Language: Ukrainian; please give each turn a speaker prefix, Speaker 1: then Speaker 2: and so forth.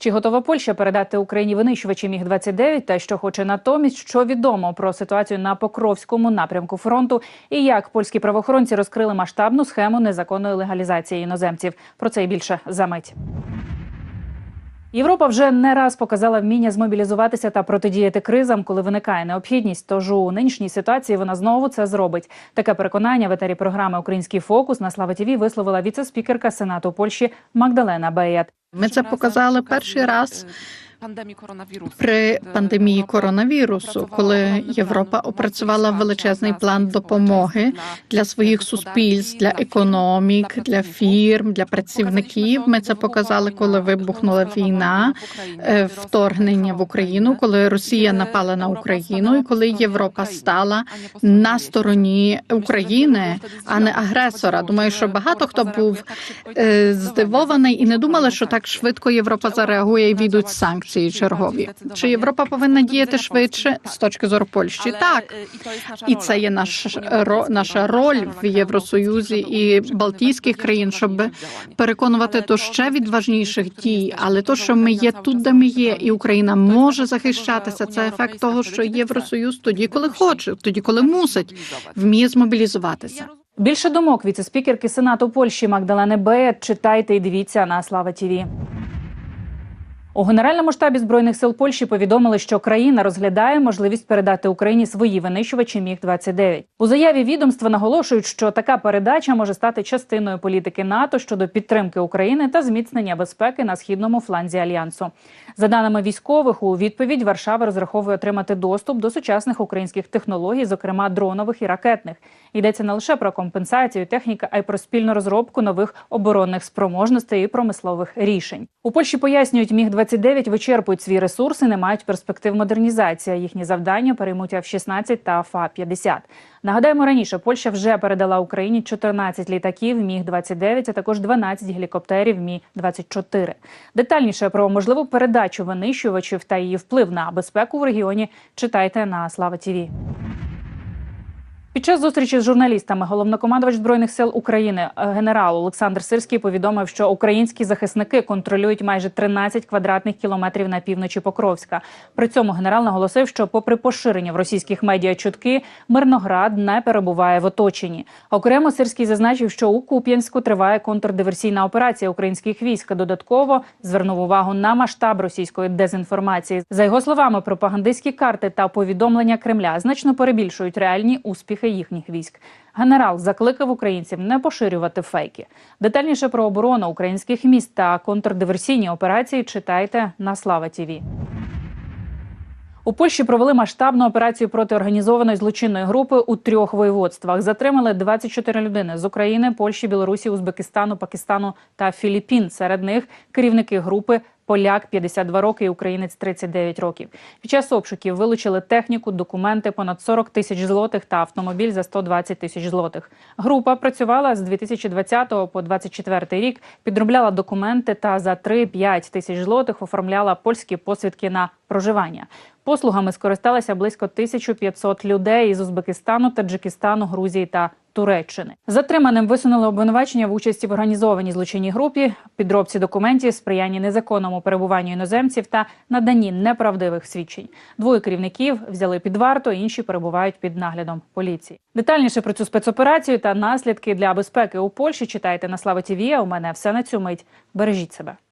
Speaker 1: Чи готова Польща передати Україні винищувачі міг 29 та що хоче натомість, що відомо про ситуацію на Покровському напрямку фронту, і як польські правоохоронці розкрили масштабну схему незаконної легалізації іноземців. Про це і більше за мить. Європа вже не раз показала вміння змобілізуватися та протидіяти кризам, коли виникає необхідність. Тож у нинішній ситуації вона знову це зробить. Таке переконання в етері програми Український фокус на Слава ТІВІ висловила віце-спікерка Сенату Польщі Магдалена Беєт.
Speaker 2: Ми це показали перший раз при пандемії коронавірусу, коли Європа опрацювала величезний план допомоги для своїх суспільств, для економік, для фірм, для працівників. Ми це показали, коли вибухнула війна, е, вторгнення в Україну, коли Росія напала на Україну, і коли Європа стала на стороні України, а не агресора. Думаю, що багато хто був е, здивований і не думали, що так швидко Європа зареагує і війдуть санкції чергові. Чи Європа повинна діяти швидше з точки зору Польщі? Так і це є наш ро, наша роль в Євросоюзі і Балтійських країн, щоб переконувати до ще відважніших дій. Але то, що ми є тут, де ми є, і Україна може захищатися, це ефект того, що Євросоюз тоді, коли хоче, тоді коли мусить, вміє змобілізуватися.
Speaker 1: Більше думок віце-спікерки Сенату Польщі Магдалени Беєт читайте і дивіться на Слава ТІВІ. У Генеральному штабі збройних сил Польщі повідомили, що країна розглядає можливість передати Україні свої винищувачі міг 29 У заяві відомства наголошують, що така передача може стати частиною політики НАТО щодо підтримки України та зміцнення безпеки на східному фланзі альянсу. За даними військових, у відповідь Варшава розраховує отримати доступ до сучасних українських технологій, зокрема дронових і ракетних. Йдеться не лише про компенсацію техніки, а й про спільну розробку нових оборонних спроможностей і промислових рішень. У Польщі пояснюють, міг 29 вичерпують свої ресурси, не мають перспектив модернізації. Їхні завдання переймуть F-16 та ФА-50. Нагадаємо, раніше Польща вже передала Україні 14 літаків міг 29 а також 12 гелікоптерів мі 24 Детальніше про можливу передачу винищувачів та її вплив на безпеку в регіоні читайте на Слава Тіві. Під час зустрічі з журналістами головнокомандувач збройних сил України е, генерал Олександр Сирський повідомив, що українські захисники контролюють майже 13 квадратних кілометрів на півночі Покровська. При цьому генерал наголосив, що, попри поширення в російських медіа чутки, Мирноград не перебуває в оточенні. Окремо Сирський зазначив, що у Куп'янську триває контрдиверсійна операція українських військ. Додатково звернув увагу на масштаб російської дезінформації. За його словами, пропагандистські карти та повідомлення Кремля значно перебільшують реальні успіхи їхніх військ. Генерал закликав українців не поширювати фейки. Детальніше про оборону українських міст та контрдиверсійні операції читайте на Слава Тіві. У Польщі провели масштабну операцію проти організованої злочинної групи у трьох воєводствах. Затримали 24 людини з України, Польщі, Білорусі, Узбекистану, Пакистану та Філіппін. Серед них керівники групи. Поляк 52 роки і українець 39 років. Під час обшуків вилучили техніку, документи, понад 40 тисяч злотих та автомобіль за 120 тисяч злотих. Група працювала з 2020 по 2024 рік, підробляла документи та за 3-5 тисяч злотих оформляла польські посвідки на проживання. Послугами скористалися близько 1500 людей із Узбекистану, Таджикистану, Грузії та Туреччини. Затриманим висунули обвинувачення в участі в організованій злочинній групі, підробці документів, сприянні незаконному перебуванню іноземців та наданні неправдивих свідчень. Двоє керівників взяли під варту, інші перебувають під наглядом поліції. Детальніше про цю спецоперацію та наслідки для безпеки у Польщі читайте на Слава ТІВІ. У мене все на цю мить. Бережіть себе.